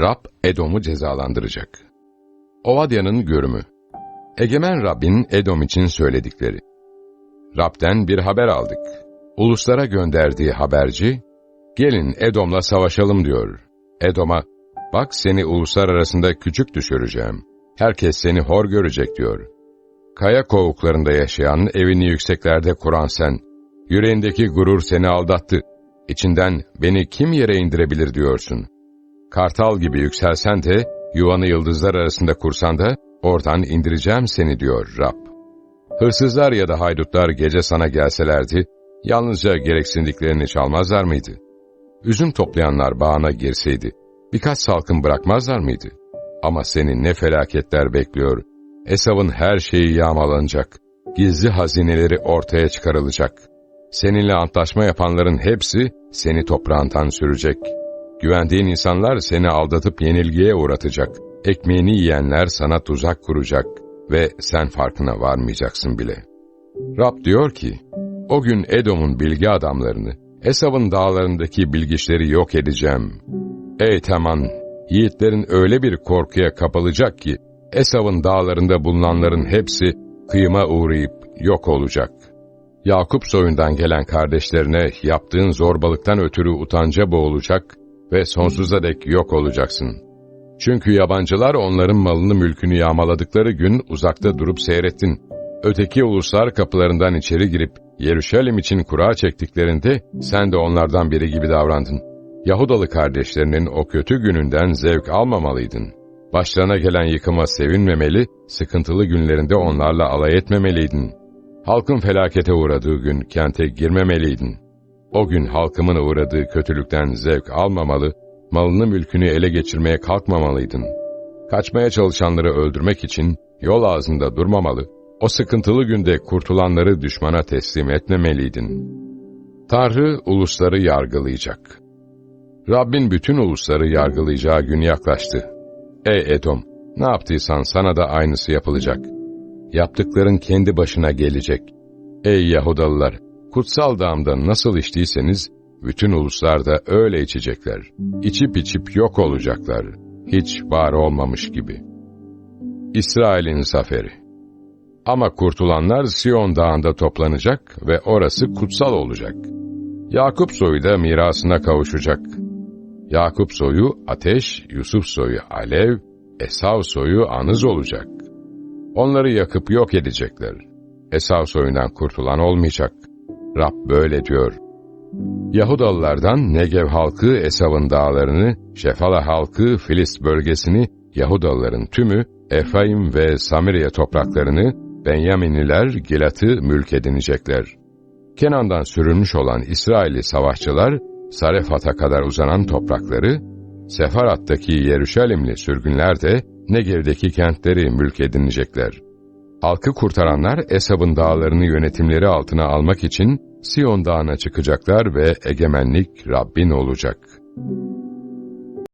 Rab Edom'u cezalandıracak. Ovadya'nın görümü Egemen Rabbin Edom için söyledikleri Rab'den bir haber aldık. Uluslara gönderdiği haberci, gelin Edom'la savaşalım diyor. Edom'a, bak seni uluslar arasında küçük düşüreceğim. Herkes seni hor görecek diyor. Kaya kovuklarında yaşayan, evini yükseklerde kuran sen, yüreğindeki gurur seni aldattı. İçinden beni kim yere indirebilir diyorsun. Kartal gibi yükselsen de, yuvanı yıldızlar arasında kursan da, oradan indireceğim seni diyor Rab. Hırsızlar ya da haydutlar gece sana gelselerdi, yalnızca gereksindiklerini çalmazlar mıydı? Üzüm toplayanlar bağına girseydi, birkaç salkım bırakmazlar mıydı? Ama seni ne felaketler bekliyor. Esav'ın her şeyi yağmalanacak. Gizli hazineleri ortaya çıkarılacak. Seninle antlaşma yapanların hepsi seni toprağından sürecek. Güvendiğin insanlar seni aldatıp yenilgiye uğratacak. Ekmeğini yiyenler sana tuzak kuracak ve sen farkına varmayacaksın bile. Rab diyor ki, o gün Edom'un bilgi adamlarını, Esav'ın dağlarındaki bilgiçleri yok edeceğim. Ey Teman, yiğitlerin öyle bir korkuya kapılacak ki, Esav'ın dağlarında bulunanların hepsi kıyıma uğrayıp yok olacak. Yakup soyundan gelen kardeşlerine yaptığın zorbalıktan ötürü utanca boğulacak ve sonsuza dek yok olacaksın. Çünkü yabancılar onların malını mülkünü yağmaladıkları gün uzakta durup seyrettin. Öteki uluslar kapılarından içeri girip Yeruşalim için kura çektiklerinde sen de onlardan biri gibi davrandın. Yahudalı kardeşlerinin o kötü gününden zevk almamalıydın. Başlarına gelen yıkıma sevinmemeli, sıkıntılı günlerinde onlarla alay etmemeliydin. Halkın felakete uğradığı gün kente girmemeliydin. O gün halkımın uğradığı kötülükten zevk almamalı, malını mülkünü ele geçirmeye kalkmamalıydın. Kaçmaya çalışanları öldürmek için yol ağzında durmamalı, o sıkıntılı günde kurtulanları düşmana teslim etmemeliydin. Tanrı ulusları yargılayacak. Rabbin bütün ulusları yargılayacağı gün yaklaştı. Ey Edom, ne yaptıysan sana da aynısı yapılacak. Yaptıkların kendi başına gelecek. Ey Yahudalılar, kutsal dağımda nasıl içtiyseniz, bütün uluslar da öyle içecekler. İçip içip yok olacaklar. Hiç var olmamış gibi. İsrail'in zaferi Ama kurtulanlar Siyon dağında toplanacak ve orası kutsal olacak. Yakup soyu da mirasına kavuşacak. Yakup soyu ateş, Yusuf soyu alev, Esav soyu anız olacak. Onları yakıp yok edecekler. Esav soyundan kurtulan olmayacak. Rab böyle diyor. Yahudalılardan Negev halkı Esav'ın dağlarını, Şefala halkı Filist bölgesini, Yahudalıların tümü Efraim ve Samiriye topraklarını, Benyaminliler Gilat'ı mülk edinecekler. Kenan'dan sürülmüş olan İsrailli savaşçılar, Sarefat'a kadar uzanan toprakları, Sefarat'taki Yeruşalimli sürgünler de Negev'deki kentleri mülk edinecekler. Halkı kurtaranlar Esav'ın dağlarını yönetimleri altına almak için Siyon dağına çıkacaklar ve egemenlik Rabbin olacak.